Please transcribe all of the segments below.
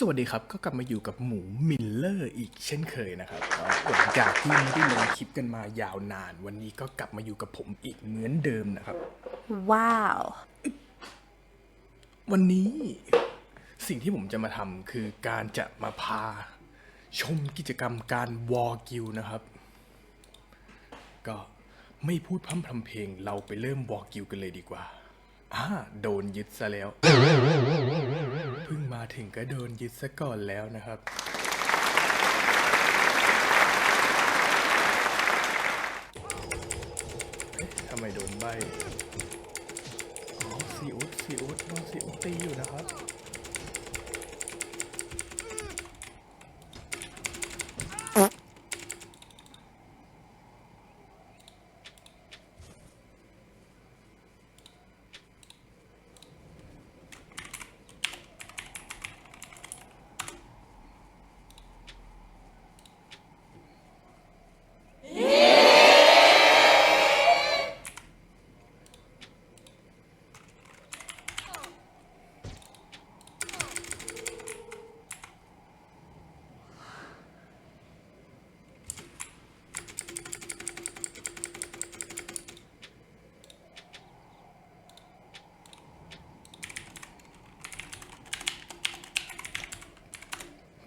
สวัสดีครับ ก็กลับมาอยู่กับหมูมิลเลอร์อีกเช่นเคยนะครับก็หลังจากที่ไม่ได้ลงคลิปกันมายาวนาน วันนี้ก็กลับมาอยู่กับผมอีกเหมือนเดิมนะครับ ว้าว วันนี้สิ่งที่ผมจะมาทำคือการจะมาพาชมกิจกรรมการวอลกิวนะครับ ก็ไม่พูดพร่ำทำเพลงเราไปเริ่มวอลกิวกันเลยดีกว่า อ่าโดนยึดซะแล้ว เพิ่งมาถึงก็โดนยึดซะก่อนแล้วนะครับ ทำไมโดนใบอ๋อซีอุดซีอุดโดนซีอุดตีอยู่นะครับ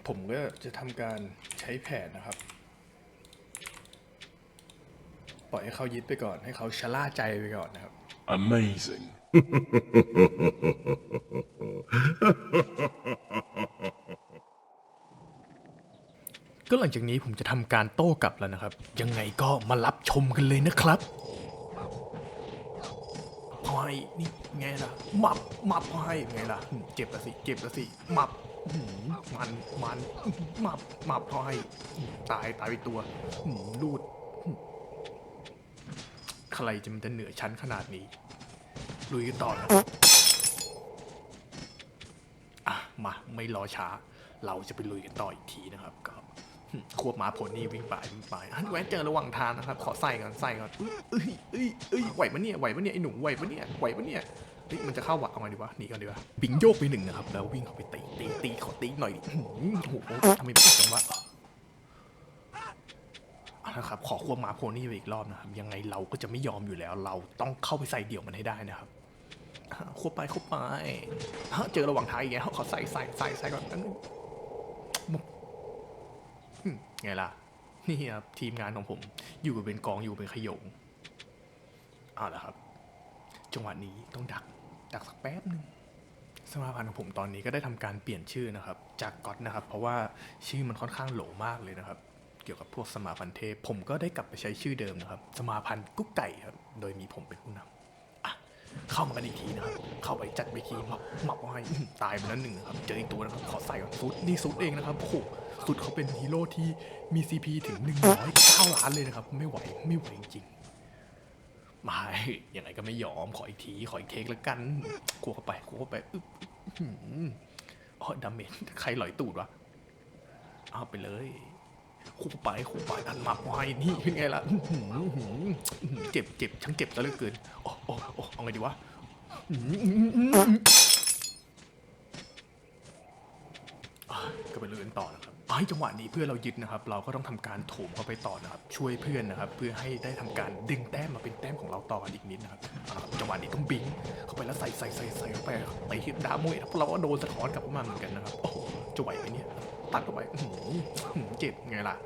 ผมก็จะทำการใช้แผนนะครับ ปล่อยให้เขายึดไปก่อน ให้เขาชะล่าใจไปก่อนนะครับ Amazing. ก็หลังจากนี้ผมจะทำการโต้กลับแล้วนะครับ ยังไงก็มารับชมกันเลยนะครับพอยนี่ไงล่ะ มับ มับพอยไงล่ะหึเจ็บละสิ เจ็บละสิ มับหื มันมันมับมับพอยหืมตายตายไปตัวหืมลูด ใครจะมันจะเหนือชั้นขนาดนี้ ลุยกันต่อนะอะ มาไม่รอช้า เราจะไปลุยกันต่ออีกทีนะครับ ก็ควบหมาผลนี่วิ่งไปวิ่งไปอันแวะเจอระหว่างทางนะครับ ขอใส่ก่อนใส่ก่อนเอ้ยเอ้ยเอ้ยไหวปะเนี่ยไหวปะเนี่ยไอ้หนุ่มไหวปะเนี่ยไหวปะเนี่ย เฮ้ยมันจะเข้าว่ะเอาไงดีวะหนีก่อนดีวะปิงโยกไปหนึ่งนะครับ แล้ววิ่งเข้าไปตีตีตีขอตีหน่อยดิโอ้โหทำไมไม่ติดจังวะเอาละครับขอควบม้าโพนี่ไปอีกรอบนะครับ ยังไงเราก็จะไม่ยอมอยู่แล้ว เราต้องเข้าไปใส่เดี่ยวมันให้ได้นะครับควบไปควบไปเจอระหว่างทางอีกแล้วขอใส่ใส่ใส่ใส่ก่อนอันนึงมุกอืมไงล่ะ นี่ครับทีมงานของผม อยู่เป็นกองอยู่เป็นขยงเอาละครับ จังหวะนี้ต้องดัก ดักสักแป๊บหนึ่งสมาพันธ์ของผมตอนนี้ก็ได้ทำการเปลี่ยนชื่อนะครับ จากก๊อตนะครับ เพราะว่าชื่อมันค่อนข้างโหลมากเลยนะครับ เกี่ยวกับพวกสมาพันธ์เทพ ผมก็ได้กลับไปใช้ชื่อเดิมนะครับ สมาพันธ์กุ๊กไก่ครับ โดยมีผมเป็นผู้นำอะเข้ามากันอีกทีนะครับ เข้าไปจัดไปทีมับมับเอาให้ตายไปแล้วหนึ่งนะครับ เจออีกตัวนะครับ ขอใส่ก่อนซุดนี่ซุดเองนะครับโอ้โหซุดเขาเป็นฮีโร่ที่มี CP ถึง109ล้านเลยนะครับ ไม่ไหวไม่ไหวจริงๆ มายังไงก็ไม่ยอมขออีกทีขออีกเทคแล้วกันกลัวเข้าไปกลัวเข้าไปอึ๊บอื้อหืออ๋อดาเมจใครหลอยตูดวะเอาไปเลยคู่ไปคู่ไปอันหมักไว้นี่เป็นไงล่ะอื้อหืออื้อหืออื้อหือเจ็บเจ็บทั้งเจ็บซะเหลือเกินโอ้โอ้โอ้เอาไงดีวะอื้อหืออื้อหืออื้อหืออะก็ไปเลื่อนต่อนะครับ ไอ้จังหวะนี้เพื่อนเรายึดนะครับ เราก็ต้องทำการโถมเข้าไปต่อนะครับ ช่วยเพื่อนนะครับ เพื่อให้ได้ทำการดึงแต้มมาเป็นแต้มของเราต่ออีกนิดนะครับจังหวะนี้ต้องบิงเข้าไปแล้วใส่ใส่ใส่ใส่เข้าไปไปฮิตดามวยเราก็โดนสะท้อนกลับมาเหมือนกันนะครับโอ้โหจะไหวไหมเนี่ยตัดเข้าไปอื้อหืออื้อหือเจ็บไงล่ะ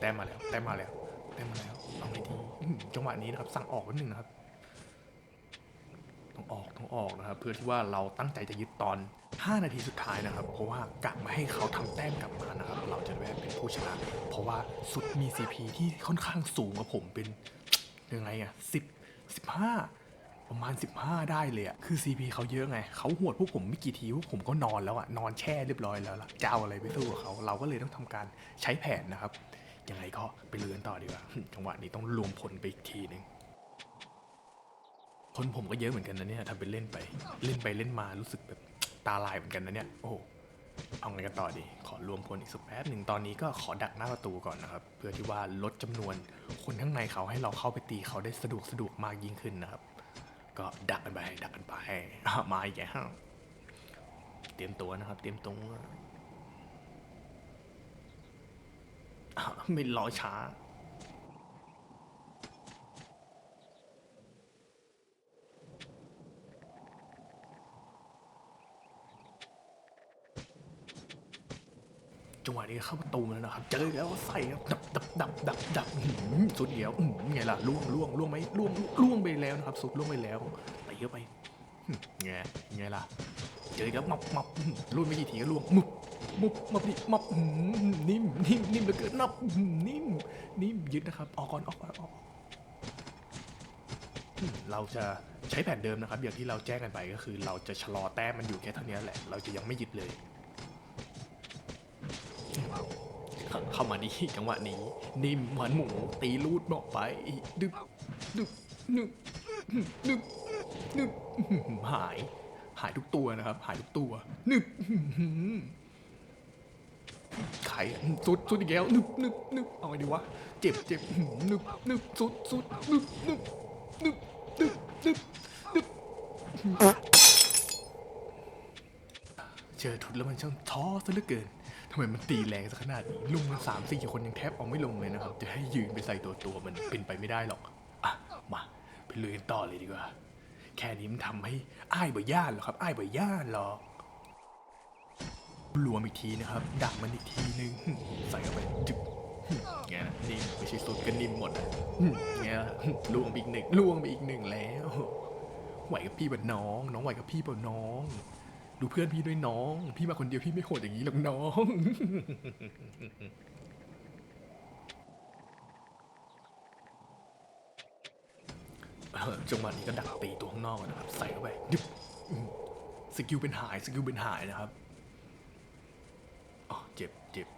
แต้มมาแล้วแต้มมาแล้วแต้มมาแล้วเอาไงดีจังหวะนี้นะครับสั่งออกนิดนึงนะครับ ต้องออกต้องออกนะครับ เพื่อที่ว่าเราตั้งใจจะยึดตอน 5 นาทีสุดท้ายนะครับ เพราะว่ากะมาให้เขาทำแต้มกลับมานะครับ เราจะได้เป็นผู้ชนะ เพราะว่าสุดมี CP ที่ค่อนข้างสูงกว่าผมเป็นยังไงอะ10 15ประมาณ 15 ได้เลยอะคือ CP เขาเยอะไง เขาหวดพวกผมไม่กี่ทีพวกผมก็นอนแล้วอะนอนแช่เรียบร้อยแล้วล่ะจะเอาอะไรไปสู้กับเขา เราก็เลยต้องทำการใช้แผนนะครับ ยังไงก็ไปเลือนต่อดีกว่า จังหวะนี้ต้องรวมพลไปอีกทีหนึ่ง คนผมก็เยอะเหมือนกันนะเนี่ยทำเป็นเล่นไป เล่นไปเล่นมารู้สึกแบบตาลายเหมือนกันนะเนี่ย โอ้เอาไงกันต่อดี ขอรวมพลอีกสักแป๊บหนึ่งตอนนี้ก็ขอดักหน้าประตูก่อนนะครับ เพื่อที่ว่าลดจำนวนคนข้างในเขาให้เราเข้าไปตีเขาได้สะดวกสะดวกมากยิ่งขึ้นนะครับ ก็ดักกันไปดักกันไปมาอีกแล้วเตรียมตัวนะครับ เตรียมตัวไม่รอช้า จังหวะนี้เข้าประตูแล้วนะครับ เจอแล้วใส่ครับดับดับดับดับดับหือสุดเดียวอื้อหือไงล่ะล่วงล่วงล่วงไหมล่วงล่วงไปแล้วนะครับสุดล่วงไปแล้วไปเยอะไปอื้อไงไงล่ะ เจอแล้วมับมับอื้อล่วงไม่กี่ทีก็ล่วงมุบมุบมับดิมับหือนิ่มนิ่มนิ่มเหลือเกินนับหือนิ่มนิ่มยึดนะครับ ออกก่อนออกก่อนออกเราจะใช้แผนเดิมนะครับ อย่างที่เราแจ้งกันไปก็คือ เราจะชะลอแต้มมันอยู่แค่เท่านี้แหละ เราจะยังไม่ยึดเลย เข้ามานี่จังหวะนี้ นิ่มเหมือนหมูตีลูดบอกไปดึบดึบดึบดึบดึบหาย หายทุกตัวนะครับ หายทุกตัวนึบไข่สุดสุดอีกแล้วนึบนึบนึบเอาไงดีวะเจ็บเจ็บนึบนึบสุดสุดนึบนึบนึบนึบนึบนึบเจอทุนแล้วมันช่างท้อซะเหลือเกิน ทำไมมันตีแรงสักขนาดนี้ลุงสามสี่คนยังแทบเอาไม่ลงเลยนะครับ จะให้ยืนไปใส่ตัวตัวมันเป็นไปไม่ได้หรอก อะ มาไปลุยกันต่อเลยดีกว่า แค่นี้มันทำให้อ้ายบ่ย่านหรอกครับ อ้ายบ่ย่านหรอกรวมอีกทีนะครับ ดักมันอีกทีนึง ใส่เข้าไปจึ๊บไงนะนี่ไม่ใช่สุดก็นิ่มหมดอะไงล่ะล่วงไปอีกหนึ่งล่วงไปอีกหนึ่งแล้ว ไหวกับพี่บ่น้อง น้องไหวกับพี่บ่น้อง ดูเพื่อนพี่ด้วยน้อง พี่มาคนเดียวพี่ไม่โหดอย่างนี้หรอกน้อง จังหวะนี้ก็ดักตีตัวข้างนอกนะครับ ใส่เข้าไปดึบสกิลเป็นหายสกิลเป็นหายนะครับอ๋อเจ็บเจ็บ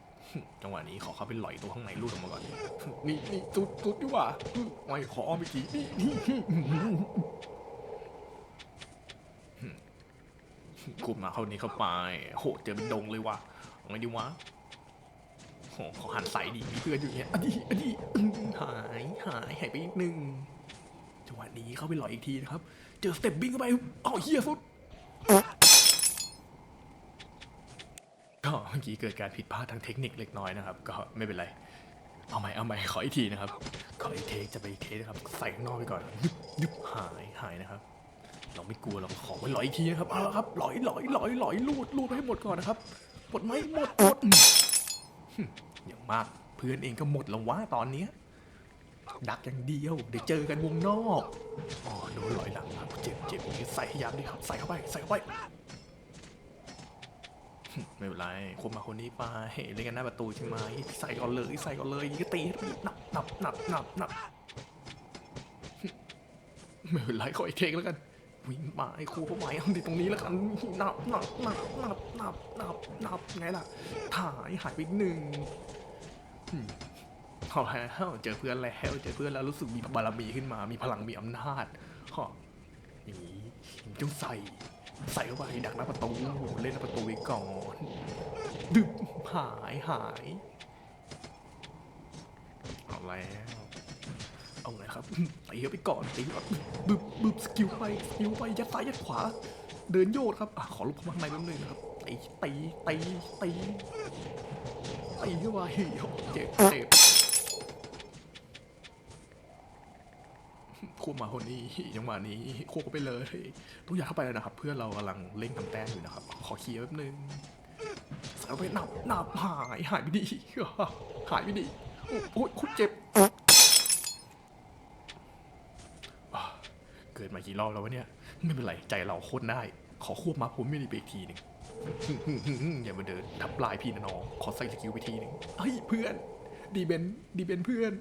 จังหวะนี้ขอเข้าไปหล่อยตัวข้างในรูดออกมาก่อน นี่นี่จุดจุดดีกว่าไม่ขออ้อมอีกทีนี่นี่ กลุ่มาเข้านี้เข้าไปโหเจอเป็นดงเลยว่ะไงดีวะโหขอหันใส่ดีมีเพื่อนอยู่เนี้ยอันนี้อันนี้หายหายหายไปอีกหนึ่งจังหวะนี้เข้าไปหล่อยอีกทีนะครับ เจอสเต็ปบิ้งเข้าไปอ้าวเฮียสุดก็เมื่อกี้เกิดการผิดพลาดทางเทคนิคเล็กน้อยนะครับ ก็ไม่เป็นไร เอาใหม่เอาใหม่ขออีกทีนะครับ ขออีกเทคจะไปอีกเทคนะครับ ใส่ข้างนอกไปก่อนยึบยึบหายหายนะครับ เราไม่กลัวเราขอไปหลอยอีกทีนะครับเอาละครับหลอยหลอยหลอยหลอยลูดลูดให้หมดก่อนนะครับหมดไหมหมดหมดอย่างมากเพื่อนเองก็หมดแล้ววะตอนเนี้ยดักอย่างเดียวเดี๋ยวเจอกันวงนอกอ๋อโดนหลอยหลังครับเจ็บเจ็บอย่างนี้ใส่ให้ยับดิครับใส่เข้าไปใส่เข้าไปไม่เป็นไรคนมาคนนี้ไปเล่นกันหน้าประตูใช่ไหมใส่ก่อนเลยใส่ก่อนเลยย่างนี้ก็ตีให้หนับหนับหนับหนับหนับไม่เป็นไรขออีกเทคแล้วกัน วิ่งมาไอ้ครูเขาหมายเอาที่ตรงนี้แล้วกันนับนับนับนับนับนับนับไงล่ะหายหายไปหนึ่งอืมเอาแล้วเจอเพื่อนแล้วเจอเพื่อนแล้วรู้สึกมีบารมีขึ้นมา มีพลังมีอำนาจฮะอย่างนี้จงใส่ใส่เข้าไปดักหน้าประตูเล่นหน้าประตูไว้ก่อนดึบหายหายเอาแล้ว เอาไงครับตีเข้าไปก่อนตีบึบบึบสกิลไปสกิลไปยัดซ้ายยัดขวา เดินโยดครับอขอลบเข้ามาข้างในแป๊บนึงนะครับตีตีตีตีตีเข้าไปเฮ้ยเจ็บเจ็บควบมาคนนี้จังหวะนี้ควบไปเลยทุกอย่างเข้าไปเลยนะครับ เพื่อนเรากำลังเล่งทำแต้มอยู่นะครับ ขอเคลียร์แป๊บนึงใส่เข้าไปหนับหนับหายหายไปดีหายไปดีโอ้โหคุณเจ็บ เกิดมากี่รอบแล้ววะเนี่ย ไม่เป็นไร ใจเราโคตรได้ ขอควบมาผมไม่ได้ไปอีกทีหนึ่งอย่ามาเดินทับลายพี่นะน้อง ขอใส่สกิลไปทีหนึ่งเฮ้ยเพื่อน ดีเบนดีเบนเพื่อน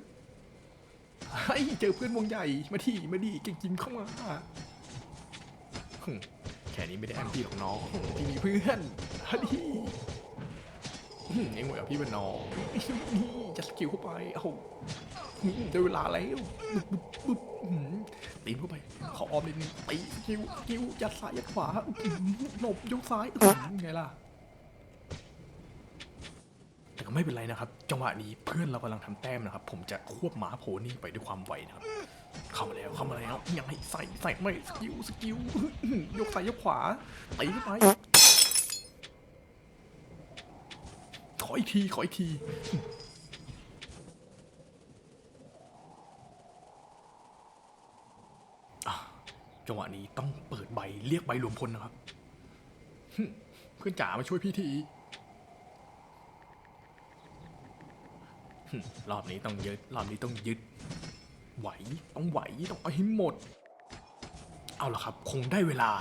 เฮ้ยเจอเพื่อนวงใหญ่มาที่มาดีเก่งจริงเข้ามาแค่นี้ไม่ได้แอมพี่หรอกน้องพี่มีเพื่อนเฮ้ยหึยังเหมือนกับพี่เป็นน้องนี่จะสกิลเข้าไปเอาอืมได้เวลาแล้ว ตีมเข้าไปขอออมนิดนึงตีคิวคิวยัดซ้ายยัดขวาหลบยกซ้ายไงล่ะแต่ก็ไม่เป็นไรนะครับ จังหวะนี้เพื่อนเรากำลังทำแต้มนะครับ ผมจะควบหมาโพนี่ไปด้วยความไวนะครับ เข้ามาแล้วเข้ามาแล้วยังไงใส่ใส่ไม่สกิลสกิลยกซ้ายยกขวาตีเข้าไปขออีกทีขออีกที จังหวะนี้ต้องเปิดใบเรียกใบรวมพลนะครับ เพื่อนจ๋ามาช่วยพี่ทีรอบนี้ต้องยึด รอบนี้ต้องยึด ไหว ต้องไหว ต้องเอาให้หมด เอาละครับ คงได้เวลา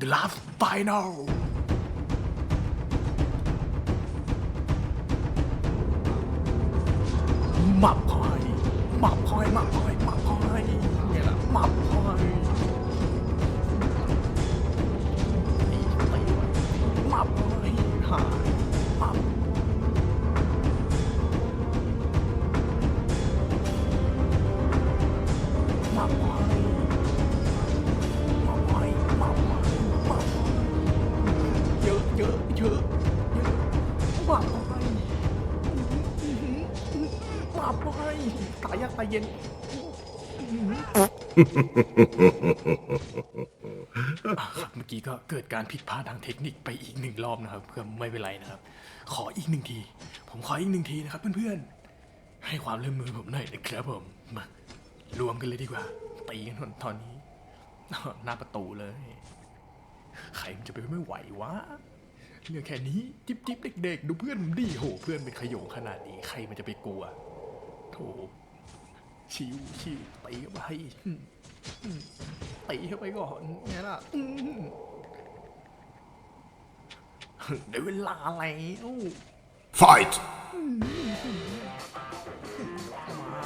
The last final หมับพอยหมับพอยหมับพอยหมับพอยเนี่ยแหละหมับพอยายยากตาเย็นครับเมื่อกี้ก็เกิดการผิดพลาดทางเทคนิคไปอีกหนึ่งรอบนะครับเพื่อไม่เป็นไรนะครับ ขออีกหนึ่งที ผมขออีกหนึ่งทีนะครับเพื่อนๆ ให้ความร่วมมือผมหน่อยนะครับผมมารวมกันเลยดีกว่า ตีกันตอนนี้ หน้าประตูเลย ใครมันจะไปไม่ไหววะเรื่องแค่นี้จิ๊บจิ๊บเด็กๆ ดูเพื่อนผมดิโห เพื่อนเป็นขยงขนาดนี้ใครมันจะไปกลัวโถ ชิวชิวตีเข้าไปอืมอืมตีเข้าไปก่อนเนี่ยล่ะอืมได้เวลาแล้ว Fight! มา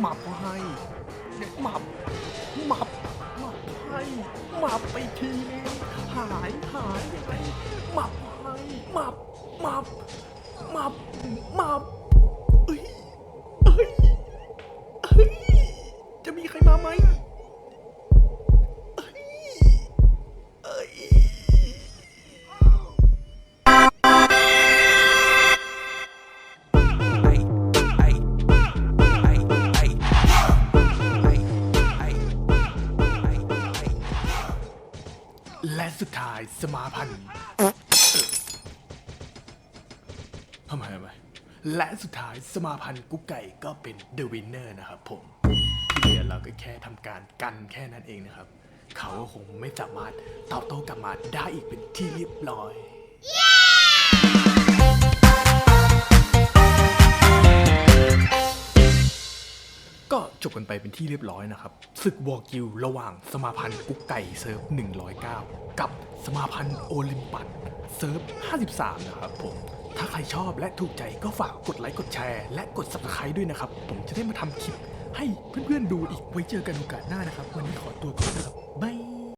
หมับให้เนี่ยหมับหมับหมับให้หมับไปทีนึงหายหายยังไงหมับให้หมับหมับหมับหมับ สุดท้ายสมาพันธ์ทำไมทำไมและสุดท้ายสมาพันธ์กุ๊กไก่ก็เป็นเดอะวินเนอร์นะครับผมที่เหลือเราก็แค่ทำการกันแค่นั้นเองนะครับ เขาก็คงไม่สามารถตอบโต้กลับมาได้อีกเป็นที่เรียบร้อยก็ ไปเป็นที่เรียบร้อยนะครับศึกวอร์กิวระหว่างสมาพันธ์กุ๊กไก่เซิร์ฟ 109 กับสมาพันธ์โอลิมปัสเซิร์ฟ 53 นะครับผม ถ้าใครชอบและถูกใจก็ฝากกดไลค์กดแชร์ และกด subscribe ด้วยนะครับ ผมจะได้มาทำคลิปให้เพื่อนๆดูอีกไว้เจอกันโอกาสหน้านะครับ วันนี้ขอตัวก่อนนะครับบาย